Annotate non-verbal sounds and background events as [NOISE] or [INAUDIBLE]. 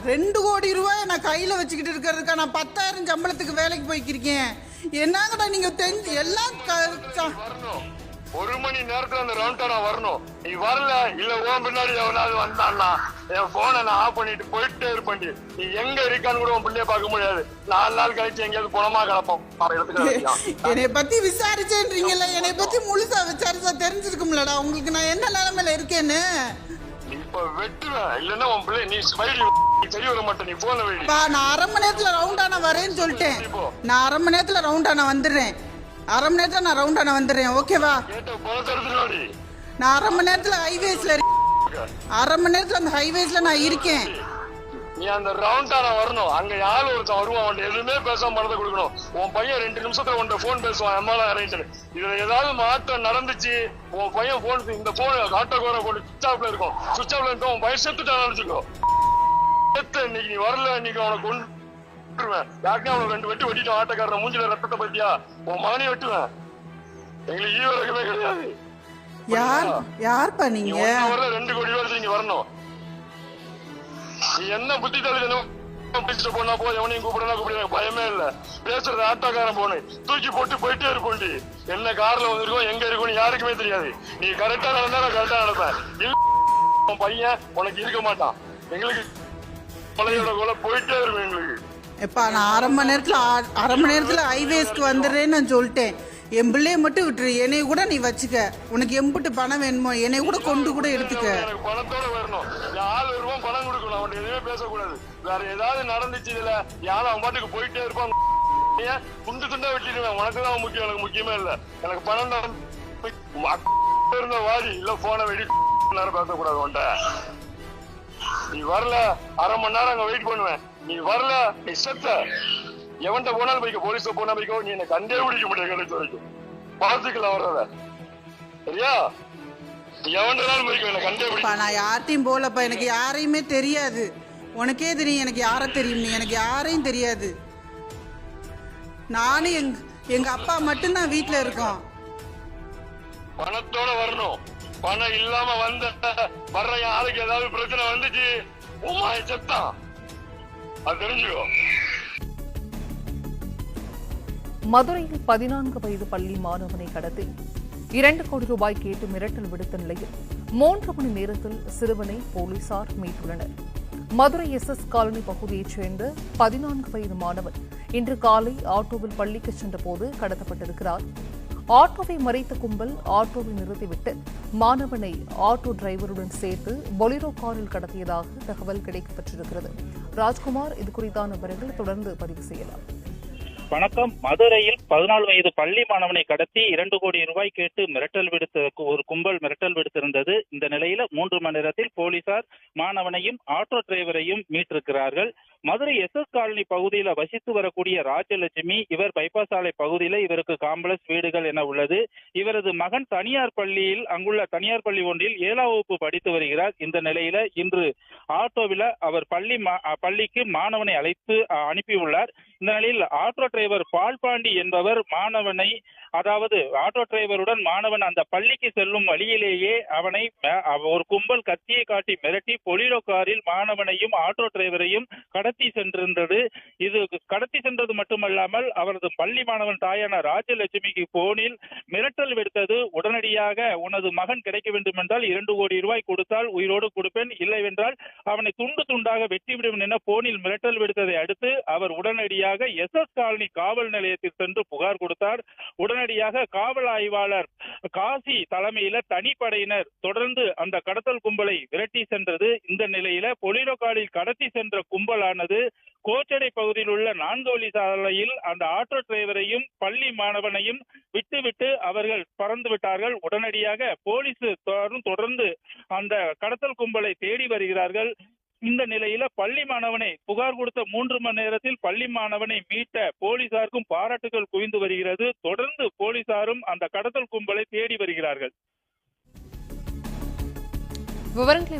ரெண்டு கோடி ரூபாய் நான் கையில வச்சுக்கிட்டு இருக்கிறதுக்கா நான் பத்தாயிரம் சம்பளத்துக்கு வேலைக்கு போய்க்கிருக்கேன். என்னங்கடா நீங்க தெரிஞ்சு எல்லாம் ஒரு மணி நேரத்துல அந்த ரவுண்டா வரணும். நீ வரல இல்ல உன் பின்னாடி எவனாவது வந்தான்னா என் போனை நான் ஆஃப் பண்ணிட்டு போயிட்டே இருப்பேன் நீ எங்க இருக்கான்னு கூட உன் பிள்ளைய பார்க்க முடியாது. நாலு நாள் கழிச்சு எங்கேயாவது குணமா கிடப்போம். என்னை பத்தி விசாரிச்சேன்றீங்கல்ல என்னை பத்தி முழுசா விசாரிச்சா தெரிஞ்சிருக்கும்லடா. உங்களுக்கு நான் என்ன நிலைமையில இருக்கேன்னு? வெட்டுவேன் இல்லன்னா உன் பிள்ளை நீ வைடி நீ சரி வர மாட்டே நீ போன வைடி பா நான் அரை மணி நேரத்துல ரவுண்டானா வரேன்னு சொல்லிட்டேன். நான் அரை மணி நேரத்துல ரவுண்டானா வந்துடுறேன். அரை மணி நேரத்துல நான் ரவுண்டானா வந்துடுறேன். ஓகேவா நான் அரை மணி நேரத்துல ஹைவேஸ்ல அரை மணி நேரத்துல அந்த ஹைவேஸ்ல நான் இருக்கேன். நீ அந்த ரவுண்டான வரணும். அங்க யாரு ஒருத்தன் வருவான்? அவன் எதுவுமே பேசாம பணத்தை கொடுக்கணும். உன் பையன் ரெண்டு நிமிஷத்துல உன்ட்ட போன் பேசுவான். எம்மால அரேஞ்சர் இதுல ஏதாவது மாற்றம் நடந்துச்சு? உன் பையன் போன் இந்த போன் ஆட்டோகோர போன் சுவிச் ஆஃப்ல இருக்கும். சுவிச் ஆஃப்ல இருக்கும் உன் பையன் செத்துட்டான் நினைச்சுக்கோ. இன்னைக்கு நீ வரல. இன்னைக்கு அவனை கொண்டுருவேன் யாருக்கே அவனுக்கு ரெண்டு வெட்டி வெட்டிட்டு ஆட்டக்காரன் மூஞ்சில ரத்தத்தை பத்தியா? உன் மகனே வெட்டுவேன். எங்களுக்கு ஈவரகமே கிடையாது. யார் யார்ப்பா நீங்க? ரெண்டு கோடி ரூபாய் இங்க வரணும். நீ என்ன புத்தி தள்ளுதனும் பிடிச்சிட்டு போனா போ எவனையும் கூப்பிடனா கூப்பிட பயமே இல்ல. பேசுறது ஆட்டோக்காரன் போனு தூக்கி போட்டு போயிட்டே இருக்கும்டி என்ன கார்ல வந்திருக்கோம் எங்க இருக்கும்னு யாருக்குமே தெரியாது. நீ கரெக்டா நடந்தா நான் கரெக்டா நடப்பேன். உன் பையன் உனக்கு இருக்க மாட்டான். எங்களுக்கு பழையோட கூட போயிட்டே இருக்கும் எங்களுக்கு. எப்பா நான் அரை மணி நேரத்துல அரை மணி நேரத்துல ஹைவேஸ்க்கு வந்துடுறேன்னு நான் சொல்லிட்டேன். என் பிள்ளைய மட்டும் விட்டுரு. என்னைய கூட நீ வச்சுக்க. உனக்கு எம்புட்டு பணம் வேணுமோ என்னைய கூட கொண்டு கூட எடுத்துக்க. எனக்கு பணத்தோட வரணும். யாரு வருவோம் பணம் கொடுக்கணும். அவன் எதுவுமே பேசக்கூடாது. வேற ஏதாவது நடந்துச்சு இதுல யாரும் அவன் பாட்டுக்கு போயிட்டே இருப்பான். ஏன்? துண்டு துண்டா வெட்டிடுவேன். உனக்கு தான் முக்கியம். எனக்கு முக்கியமே இல்ல. எனக்கு பணம் தான் இருந்த வாடி இல்ல போன வெடி [LAUGHS] நேரம் பேசக்கூடாது உன்ட்ட நீ வரல. அரை மணி நேரம் அங்க வெயிட் பண்ணுவேன். நீ வரல. நீ செத்த. எவன்கிட்ட போனாலும் போய்க்கோ போலீஸ்ல போனா போய்க்கோ நீ என்ன கண்டே பிடிக்க முடியாது கடைசி வரைக்கும் பாத்துக்கலாம் வர்றத சரியா? நான் யார்ட்டையும் போகலப்பா எனக்கு யாரையுமே தெரியாது. உனக்கே தெரியும் எனக்கு யாரை தெரியும் நீ எனக்கு யாரையும் தெரியாது. நானும் எங் எங்க அப்பா மட்டும்தான் வீட்டில் இருக்கோம். பணத்தோட வரணும். பணம் இல்லாம வந்த வர்ற ஆளுக்கு ஏதாவது பிரச்சனை வந்துச்சு உமாய செத்தான். அது தெரிஞ்சுக்கோ. மதுரையில் பதினான்கு வயது பள்ளி மாணவனை கடத்தி இரண்டு கோடி ரூபாய் கேட்டு மிரட்டல் விடுத்த நிலையில் மூன்று மணி நேரத்தில் சிறுவனை போலீசார் மீட்டுள்ளனர். மதுரை எஸ் எஸ் காலனி பகுதியைச் சேர்ந்த பதினான்கு வயது மாணவன் இன்று காலை ஆட்டோவில் பள்ளிக்கு சென்றபோது கடத்தப்பட்டிருக்கிறார். ஆட்டோவை மறைத்த கும்பல் ஆட்டோவை நிறுத்திவிட்டு மாணவனை ஆட்டோ டிரைவருடன் சேர்த்து பொலிரோ காரில் கடத்தியதாக தகவல் கிடைக்கப்பட்டிருக்கிறது ராஜ்குமார் இது குறித்தான விவரங்களை தொடர்ந்து பதிவு செய்யலாம். வணக்கம். மதுரையில் பதினாலு வயது பள்ளி மாணவனை கடத்தி இரண்டு கோடி ரூபாய் கேட்டு மிரட்டல் விடுத்த ஒரு கும்பல் மிரட்டல் விடுத்திருந்தது. இந்த நிலையில மூன்று மணி நேரத்தில் போலீசார் மாணவனையும் ஆட்டோ டிரைவரையும் மீட்டிருக்கிறார்கள். மதுரை எஸ் எஸ் காலனி பகுதியில வசித்து வரக்கூடிய ராஜலட்சுமி இவர் பைபாஸ் சாலை பகுதியில இவருக்கு காம்ப்ளெக்ஸ் வீடுகள் என உள்ளது. இவரது மகன் தனியார் பள்ளியில் அங்குள்ள தனியார் பள்ளி ஒன்றில் ஏழாம் வகுப்பு படித்து வருகிறார். இந்த நிலையில இன்று ஆட்டோவில் அவர் பள்ளி மா- பள்ளிக்கு மாணவனை அழைத்து அனுப்பியுள்ளார். இந்த நிலையில் ஆட்டோ டிரைவர் பால்பாண்டி என்பவர் மாணவனை அதாவது ஆட்டோ டிரைவருடன் மாணவன் அந்த பள்ளிக்கு செல்லும் வழியிலேயே அவனை ஒரு கும்பல் கத்தியை காட்டி மிரட்டி பொலிரோ காரில் மாணவனையும் ஆட்டோ டிரைவரையும் கடத்தி சென்றிருந்தது. இது கடத்தி சென்றது மட்டுமல்லாமல் அவரது பள்ளி மாணவன் தாயான ராஜலட்சுமிக்கு போனில் மிரட்டல் விடுத்தது. உடனடியாக உனது மகன் கிடைக்க வேண்டும் என்றால் இரண்டு கோடி ரூபாய் கொடுத்தால் உயிரோடு கொடுப்பேன். இல்லை என்றால் அவனை துண்டு துண்டாக வெட்டி என போனில் மிரட்டல் விடுத்ததை அடுத்து அவர் உடனடியாக எஸ் எஸ் காலனி காவல் நிலையத்தில் சென்று புகார் கொடுத்தார். உடனடியாக காவல் ஆய்வாளர் காசி தலைமையில தனிப்படையினர் தொடர்ந்து அந்த கடத்தல் கும்பலை விரட்டி சென்றது. இந்த நிலையில பொலிரோகாலில் கடத்தி சென்ற கும்பலானது கோச்சடை பகுதியில் உள்ள நான்கோலி சாலையில் அந்த ஆட்டோ டிரைவரையும் பள்ளி மாணவனையும் விட்டுவிட்டு அவர்கள் பறந்து விட்டார்கள். உடனடியாக போலீஸ் தொடர்ந்து அந்த கடத்தல் கும்பலை தேடி வருகிறார்கள். இந்த நிலையில பள்ளி மாணவனை புகார் கொடுத்த மூன்று மணி நேரத்தில் பள்ளி மாணவனை மீட்ட போலீசாருக்கும் பாராட்டுகள் குவிந்து வருகிறது. தொடர்ந்து போலீசாரும் அந்த கடத்தல் கும்பலை தேடி வருகிறார்கள். விவரங்களை